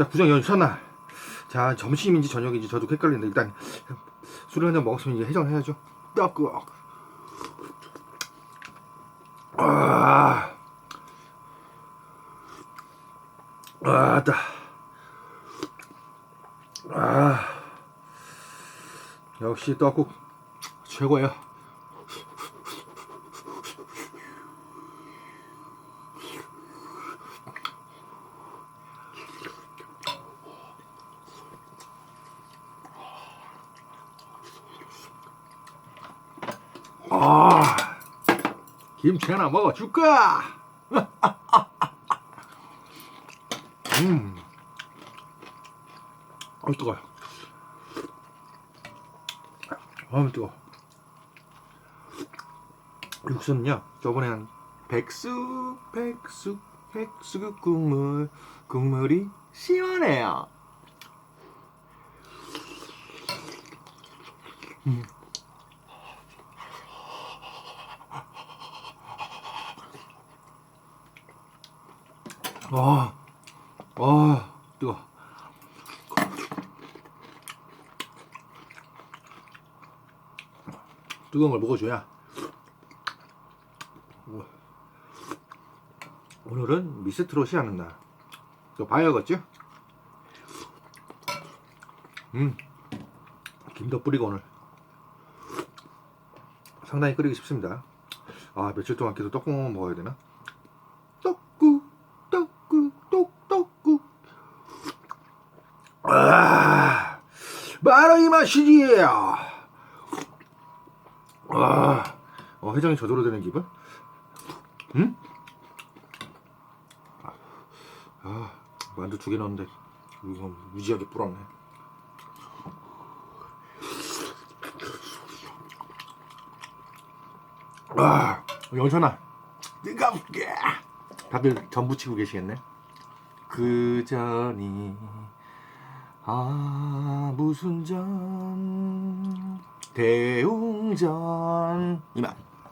자, 구정 연찮아. 자, 점심인지 저녁인지 저도 헷갈리는데 일단 술을 한잔 먹었으면 이제 해장해야죠. 따끄. 아, 아 따. 아, 역시 떡국 최고야. 아, 김치 하나 먹어줄까? 음, 어 뜨거워. 아 뜨거. 육수는요, 저번에 한 백숙, 백숙, 백숙 국물, 국물이 시원해요. 와, 와, 뜨거. 뜨거운 걸 먹어줘야. 오늘은 미스트롯이 하는 날. 또 봐야겠죠? 음, 김도 뿌리고 오늘 상당히 끓이기 쉽습니다. 아 며칠 동안 계속 떡국만 먹어야 되나? 떡국, 떡국, 떡떡국. 아, 바로 이 맛이지. 아, 어, 회장이 저절로 되는 기분? 응? 아, 만두 두 개 넣었는데 이거 무지하게 불었네. 아, 영선아, 뜨겁게. 다들 전 부 치고 계시겠네. 그 전이 아 무슨 전 대웅전. 이만